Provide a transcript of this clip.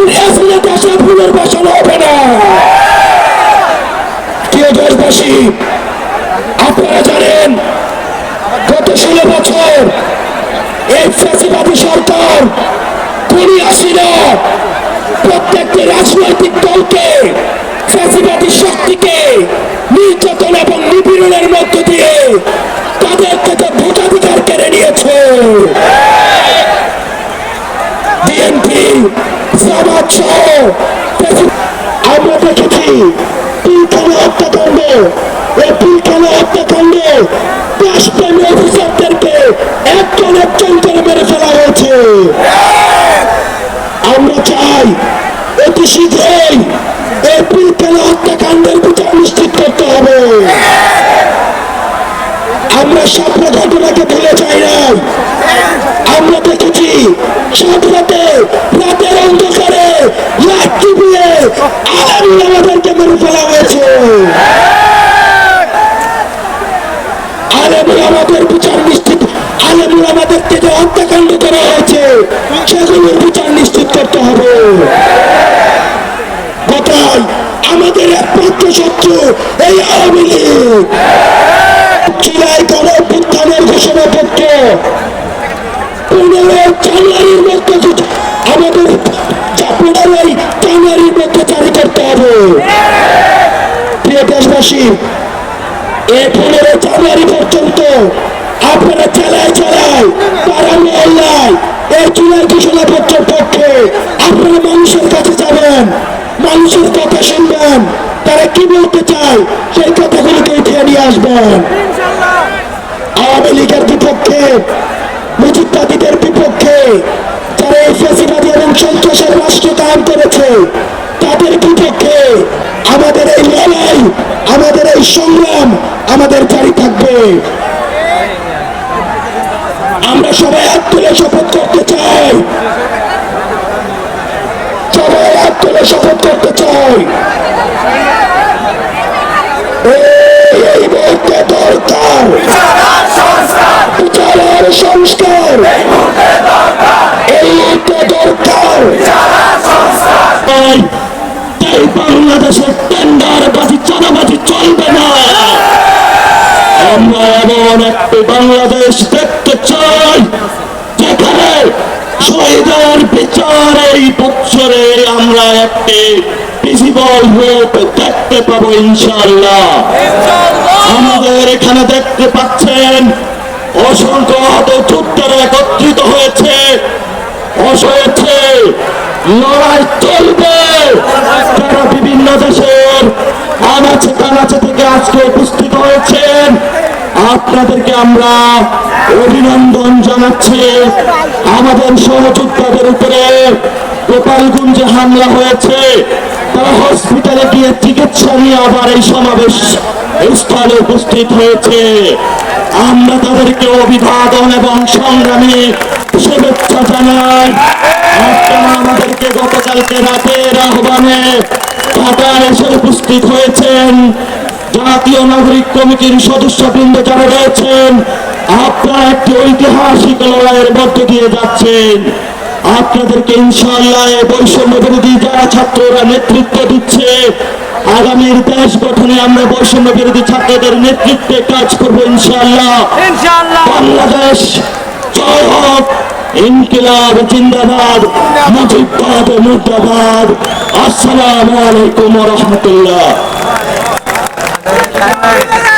কংগ্রেস বিনা দেশে ফুলের বাসন হবে না। প্রিয় দেশবাসী, আপনারা জানেন, গত ষোলো বছর এই ফ্যাসিবাদী সরকার তিনি প্রত্যেকটি রাজনৈতিক দলকে সহ আমরা দেখেছি পিলখানা হত্যাকাণ্ড। এই পিলখানা হত্যাকাণ্ডে। দেশপ্রেমী অফিসারদেরকে চাই আমরা দেখেছি সাত রাতে রাতের অন্ধকারে আমাদেরকে মেরে ফেলা হয়েছে। আলেমুল আমাদের বিচার নিশ্চিত আলেমুল আমাদেরকে যে হত্যাকাণ্ড করা হয়েছে। সেগুলোর বিচার নিশ্চিত করতে হবে। কোথায় আমাদের একমাত্র শত্রু এই আওয়ামী লীগ। জুলাই গণ অভ্যুত্থানের ঘোষণাপত্র। পনেরো জানুয়ারির মধ্যে প্রিয় দেশবাসী তারা কি বলতে চায় সেই কথাগুলোকে উঠিয়ে নিয়ে আসবেন। আওয়ামী লীগের বিপক্ষে, মুজিববাদীদের বিপক্ষে, যারা এই ফেসিবাদী করেছে তাদের বিপক্ষে আমাদের এই লড়াই আমাদের সংগ্রাম আমাদের জারি থাকবে। আমরা সবাই হাত তুলে শপথ করতে চাই। সবাই হাত তুলে শপথ এমন একটি বাংলাদেশ দেখতে চাই। যেখানে শহীদের বিচার এই বছরে আমরা একটি ভিজিবল রূপ দেখতে পাবো ইনশাল্লাহ আমাদের এখানে দেখতে পাচ্ছেন অসংখ্য যোদ্ধারা একত্রিত হয়েছে। হয়েছে লড়াই চলবে। তারা বিভিন্ন দেশের আনাচে কানাচে থেকে আজকে উপস্থিত আপনাদেরকে আমরা অভিনন্দন জানাচ্ছি। আমাদের সহযোদ্ধাদের উপরে গোপালগঞ্জে হামলা হয়েছে। তারা হসপিটালে গিয়ে চিকিৎসা নিয়ে আবার এই সমাবেশ স্থলে উপস্থিত হয়েছে। আমরা তাদেরকে অভিবাদন এবং সংগ্রামী শুভেচ্ছা জানাই। আমাদেরকে গতকালকে রাতের আহ্বানে ঢাকায় এসে উপস্থিত হয়েছেন। জাতীয় নাগরিক কমিটির সদস্যবৃন্দ যারা রয়েছেন আপনারা একটি ঐতিহাসিক লড়াইয়ের মধ্য দিয়ে যাচ্ছেন। আপনাদেরকে ইনশাআল্লাহ এই বৈষম্য বিরোধী যারা ছাত্ররা নেতৃত্ব দিচ্ছে আগামীর দেশ গঠনে আমরা বৈষম্য বিরোধী ছাত্রদের নেতৃত্বে কাজ করব ইনশাআল্লাহ। ইনশাআল্লাহ। বাংলাদেশ জয় হোক। ইনকিলাব জিন্দাবাদ মুজিবাদ মুর্দাবাদ। আসসালামু আলাইকুম রহমতুল্লাহ। Amen.